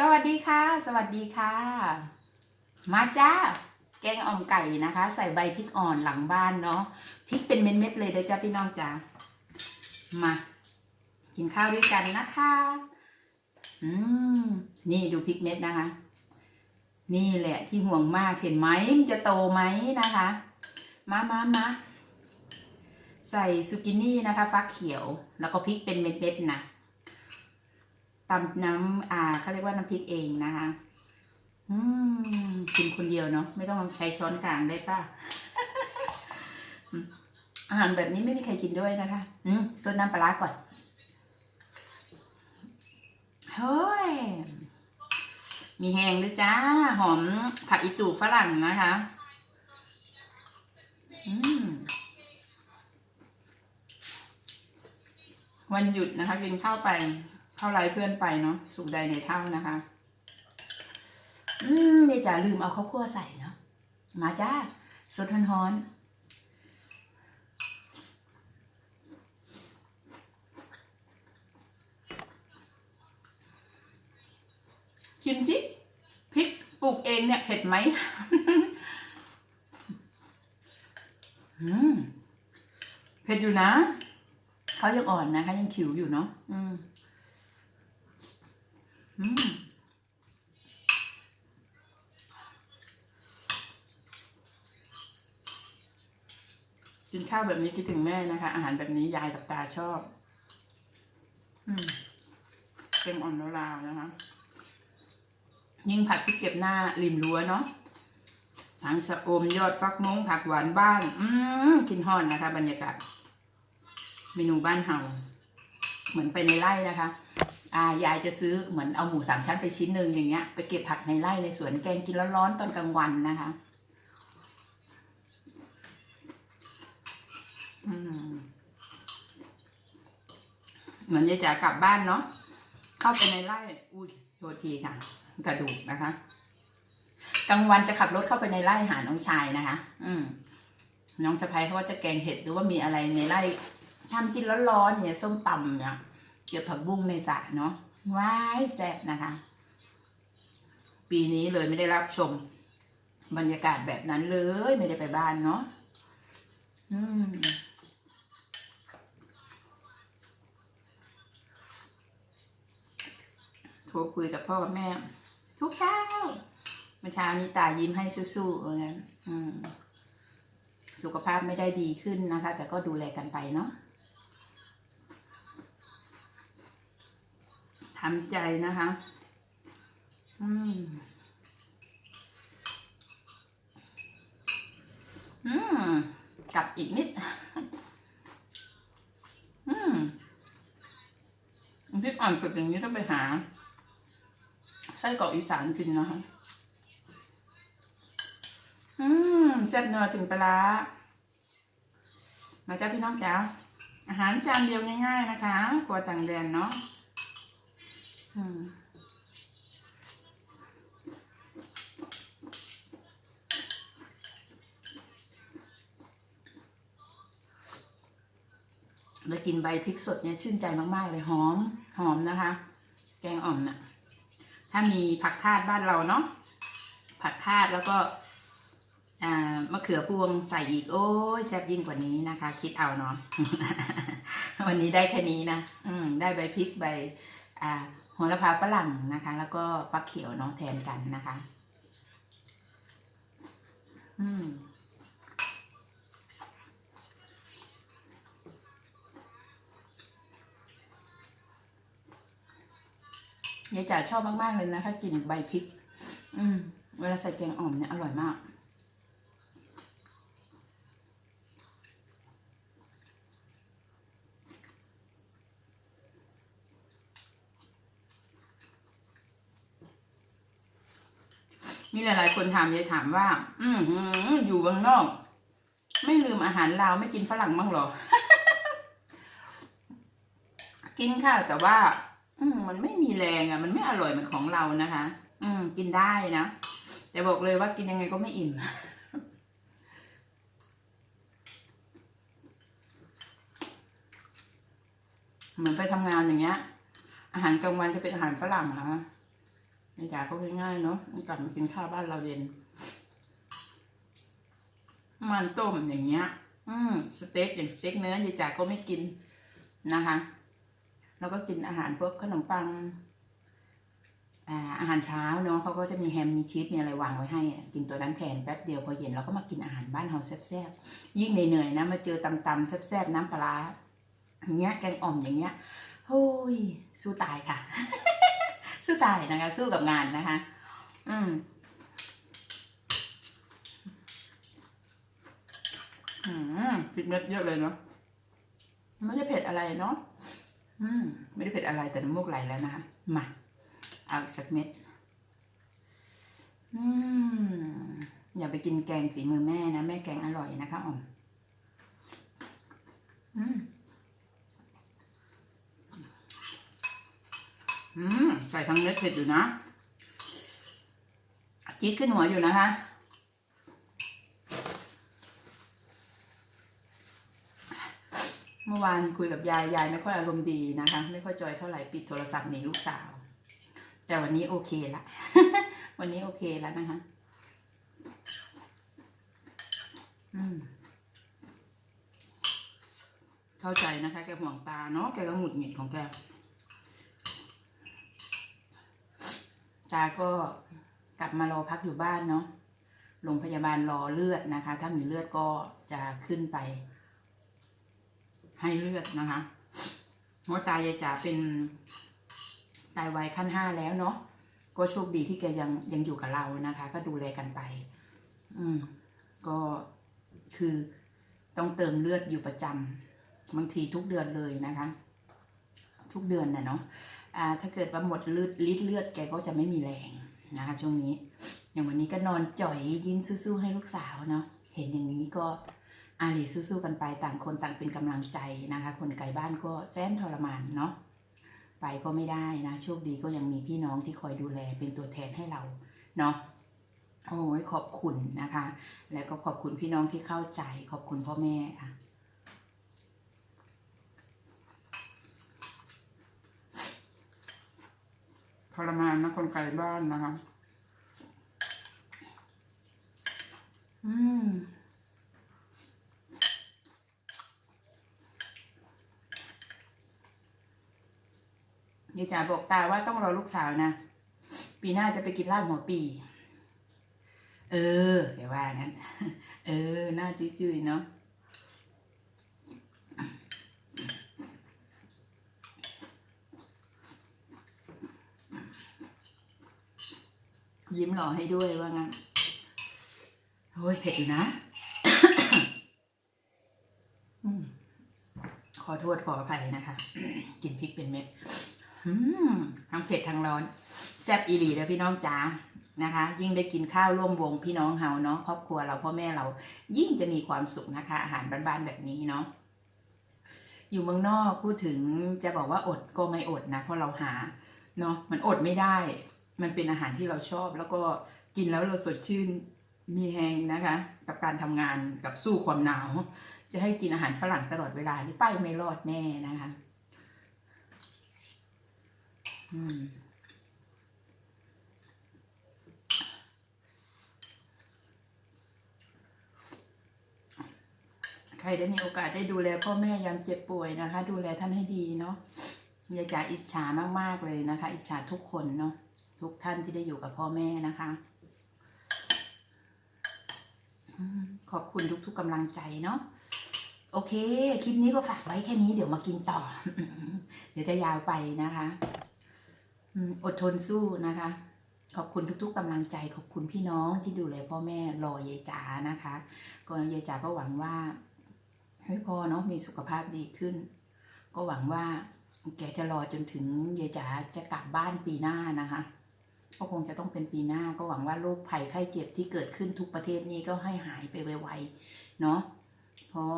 สวัสดีค่ะ สวัสดีค่ะ มาจ้า แกงอ่อมไก่นะคะ ใส่ใบพริกอ่อนหลังบ้านเนาะพริกเป็นเม็ดๆเลยเด้อจ้าพี่น้องจ้ามา กินข้าวด้วยกันนะคะ อืมนี่ดูพริกเม็ดนะคะ นี่แหละที่ห่วงมากเห็นไหมมันจะโตไหมนะคะ มามามาใส่ซูกินี่นะคะ ฟักเขียว แล้วก็พริกเป็นเม็ดๆนะ ตำน้ำอ่าเขาเรียกว่าน้ำพริกเองนะคะ อืมกินคนเดียวเนาะไม่ต้องใช้ช้อนกลางได้ป่ะอาหารแบบนี้ไม่มีใครกินด้วยนะคะ อืมซดน้ำปลาร้าก่อนเฮ้ยมีแหงด้วยจ้า หอมผักอีตูฝรั่งนะคะ อืมวันหยุดนะคะกินข้าวไป เข้าไลฟ์เพื่อนไปเนาะสุขใดในเท่านะคะ อืมเดี๋ยวจ๋าลืมเอาข้าวคั่วใส่เนาะมาจ้าสดฮ้อนๆชิมสิพริกปลูกเองเนี่ยเผ็ดไหมอืมเผ็ดอยู่นะ เขายังอ่อนนะคะ ยังขิวอยู่เนาะอืม กินข้าวแบบนี้คิดถึงแม่นะคะ อาหารแบบนี้ยายกับตาชอบ อืมเป็นอ่อนลาวๆนะคะ ยิ่งผักที่เก็บหน้าริมรั้วเนาะทั้งชะอมยอดฟักมงผักหวานบ้านอืมกินห่อนนะคะ บรรยากาศ เมนูบ้านเฮาเหมือนไปในไร่นะคะอ่ายายจะซื้อเหมือนเอาหมูสามชั้นไปชิ้นหนึ่งอย่างเงี้ยไปเก็บผักในไร่ในสวนแกงกินร้อนๆตอนกลางวันนะคะเหมือนยายจ๋ากลับบ้านเนาะเข้าไปในไร่อุ้ยโทษทีค่ะ กระดูกนะคะกลางวันจะขับรถเข้าไปในไร่หาน้องชายนะคะ อืม น้องสะพายเขาก็จะแกงเห็ดหรือว่ามีอะไรในไร่ทำกินร้อนๆเนี่ยส้มตำเนี่ย เกี่ยวผักบุ้งในสระเนาะว้ายแซ่บนะคะ ปีนี้เลยไม่ได้รับชม บรรยากาศแบบนั้นเลยไม่ได้ไปบ้านเนาะอืมโทรคุยกับพ่อกับแม่ ทุกเช้าเมื่อเช้านี้ตายิ้มให้สู้ๆเหมือนกันอืมสุขภาพไม่ได้ดีขึ้นนะคะ แต่ก็ดูแลกันไปเนาะ ทำใจนะคะ อืมอืมกลับอีกนิด อืมพริกอ่อนสดอย่างนี้ต้องไปหาไส้กรอกอีสานกินนะคะ อืมแซ่บนัวถึงปลาร้ามาจ้าพี่น้องจ๋าอาหารจานเดียวง่ายๆนะคะครัวต่างแดนเนาะ แล้วกินใบพริกสดเนี่ยชื่นใจมากๆเลยหอมหอมนะคะ แกงอ่อมน่ะ ถ้ามีผักคาดบ้านเราเนาะผักคาดแล้วก็อ่ามะเขือพวงใส่อีกโอ้ยแซ่บยิ่งกว่านี้นะคะ คิดเอาเนาะวันนี้ได้แค่นี้นะอืมได้ใบพริกใบอ่า โหระพาฝรั่งนะคะ แล้วก็ฟักเขียวเนาะแทนกันนะคะ อืมยายจ๋าชอบมาก ๆ เลยนะคะกลิ่นใบพริก อืม เวลาใส่แกงอ่อมเนี่ยอร่อยมาก มี หลายคนถามยายถามว่า อืมอยู่เมืองนอก ไม่ลืมอาหารลาวไม่กินฝรั่งบ้างหรอ กินค่ะแต่ว่า อืมมันไม่มีแรงอะ มันไม่อร่อยเหมือนของเรานะคะ อืม กินได้นะแต่บอกเลยว่ากินยังไงก็ไม่อิ่มเหมือนไปทำงานอย่างเงี้ย อาหารกลางวันจะเป็นอาหารฝรั่งนะคะ ในจ๋าก็ง่ายๆเนาะกลับมากินข้าวบ้านเราเย็น มันต้มอย่างเงี้ย อืมสเต็กอย่างสเต็กเนื้อยายจ๋าก็ไม่กินนะคะแล้วก็กินอาหารพวกขนมปังอ่าอาหารเช้าเนาะเขาก็จะมีแฮมมีชีสมีอะไรวางไว้ให้ กินตัวนั้นแทนแป๊บเดียวพอเย็นเราก็มากินอาหารบ้านเฮาแซ่บๆยิ่งเหนื่อยๆนะมาเจอตำๆแซ่บๆน้ำปลาร้าอย่างเงี้ยแกงอ่อมอย่างเงี้ยโอ้ยสู้ตายค่ะ สู้ตายนะคะ สู้กับงานนะคะ อืมอืมพริกเม็ดเยอะเลยเนาะไม่ได้เผ็ดอะไรเนาะอืม ไม่ได้เผ็ดอะไรแต่น้ำมูกไหลแล้วนะคะมาเอาอีกสักเม็ด อืม อย่าไปกินแกงฝีมือแม่นะ แม่แกงอร่อยนะคะออมอืม อืมใส่ทั้งเม็ดเผ็ดอยู่นะจี๊ดขึ้นหัวอยู่นะคะ เมื่อวานคุยกับยาย ยายไม่ค่อยอารมณ์ดีนะคะ ไม่ค่อยจอยเท่าไหร่ปิดโทรศัพท์หนีลูกสาว แต่วันนี้โอเคละ วันนี้โอเคแล้วนะคะ เข้าใจนะคะ แกห่วงตาเนาะ แกก็หงุดหงิดของแกาก็กลับมารอพักอยู่บ้านเนาะโรงพยาบาลรอเลือดนะคะ ถ้ามีเลือดก็จะขึ้นไป ให้เลือดนะคะเพราะตายายจ๋าเป็นตายวัยขั้นห้าแล้วเนาะก็โชคดีที่แกยังยังอยู่กับเรานะคะ ก็ดูแลกันไป อืม ก็คือต้องเติมเลือดอยู่ประจำบางทีทุกเดือนเลยนะคะ ทุกเดือนนะเนาะ ถ้าเกิดว่าหมดเลือดลิดเลือดแกก็จะไม่มีแรงนะคะ ช่วงนี้ อย่างวันนี้ก็นอนจ่อยยิ้มสู้ๆให้ลูกสาวเนาะเห็นอย่างนี้ก็อารีสู้ๆกันไปต่างคนต่างเป็นกำลังใจนะคะ คนไกลบ้านก็แสนทรมานเนาะไปก็ไม่ได้นะโชคดีก็ยังมีพี่น้องที่คอยดูแลเป็นตัวแทนให้เราเนาะโอ้ยขอบคุณนะคะ แล้วก็ขอบคุณพี่น้องที่เข้าใจ ขอบคุณพ่อแม่ค่ะ ทรมานนะคนไกลบ้านนะคะ อืมยายจ๋าบอกตาว่าต้องรอลูกสาวนะ ปีหน้าจะไปกินลาบหัวปี เออ เดี๋ยวว่างั้น เออ หน้าจุ้ยๆเนาะ ยิ้มหล่อให้ด้วยว่างั้นโอ้ยเผ็ดอยู่นะ ขอโทษขออภัยนะคะ กินพริกเป็นเม็ดอืมทั้งเผ็ดทั้งร้อน แซ่บอีหลีแล้วพี่น้องจ๋านะคะ ยิ่งได้กินข้าวร่วมวงพี่น้องเฮาเนาะครอบครัวเราพ่อแม่เรา ยิ่งจะมีความสุขนะคะ อาหารบ้านๆแบบนี้เนาะอยู่เมืองนอกพูดถึงจะบอกว่าอดก็ไม่อดนะเพราะเราหาเนาะมันอดไม่ได้ มันเป็นอาหารที่เราชอบ แล้วก็กินแล้วเราสดชื่นมีแหงนะคะ กับการทำงานกับสู้ความหนาว จะให้กินอาหารฝรั่งตลอดเวลานี่ไปไม่รอดแน่นะคะอืมใครได้มีโอกาสได้ดูแลพ่อแม่ยามเจ็บป่วยนะคะ ดูแลท่านให้ดีเนาะอยายจ๋าอิจฉามากๆเลยนะคะ อิจฉาทุกคนเนาะ ทุกท่านที่ได้อยู่กับพ่อแม่นะคะ ขอบคุณทุกๆกำลังใจเนาะโอเค คลิปนี้ก็ฝากไว้แค่นี้เดี๋ยวมากินต่อ เดี๋ยวจะยาวไปนะคะอืมอดทนสู้นะคะ ขอบคุณทุก ๆกำลังใจ ขอบคุณพี่น้องที่ดูแลพ่อแม่รอยายจ๋านะคะ ก็ยายจ๋าก็หวังว่าให้พ่อเนาะมีสุขภาพดีขึ้น ก็หวังว่าแกจะรอจนถึงยายจ๋าจะกลับบ้านปีหน้านะคะ ก็คงจะต้องเป็นปีหน้าก็หวังว่าโรคภัยไข้เจ็บที่เกิดขึ้นทุกประเทศนี้ก็ให้หายไปไวๆเนาะเพราะ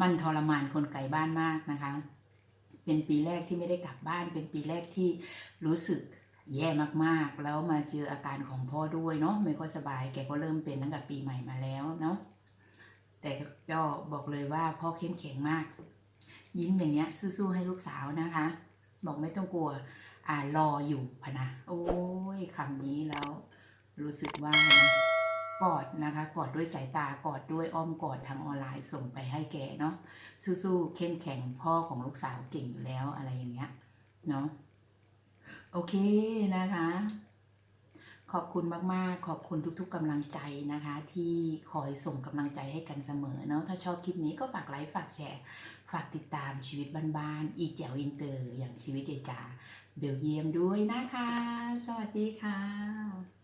มันทรมานคนไกลบ้านมากนะคะ เป็นปีแรกที่ไม่ได้กลับบ้าน เป็นปีแรกที่รู้สึกแย่มากๆ แล้วมาเจออาการของพ่อด้วยเนาะไม่ค่อยสบายแกก็เริ่มเป็นตั้งแต่ปีใหม่มาแล้วเนาะแต่ก็บอกเลยว่าพ่อเข้มแข็งมาก ยิ้มอย่างเงี้ยสู้ๆให้ลูกสาวนะคะ บอกไม่ต้องกลัว อ่ารออยู่พนะ โอ้ยคำนี้แล้ว รู้สึกว่ากอดนะคะกอดด้วยสายตากอดด้วยอ้อมกอดทางออนไลน์ส่งไปให้แกเนาะสู้ๆเข้มแข็งพ่อของลูกสาวเก่งอยู่แล้วอะไรอย่างเงี้ยเนาะโอเคนะคะ ขอบคุณมากๆ ขอบคุณทุกๆกำลังใจนะคะ ที่คอยส่งกำลังใจให้กันเสมอเนาะถ้าชอบคลิปนี้ก็ฝากไลค์ฝากแชร์ ฝากติดตามชีวิตบ้านๆอีแจ๋วอินเตอร์ อย่างชีวิตเดจา เบลเยียมด้วยนะคะ สวัสดีค่ะ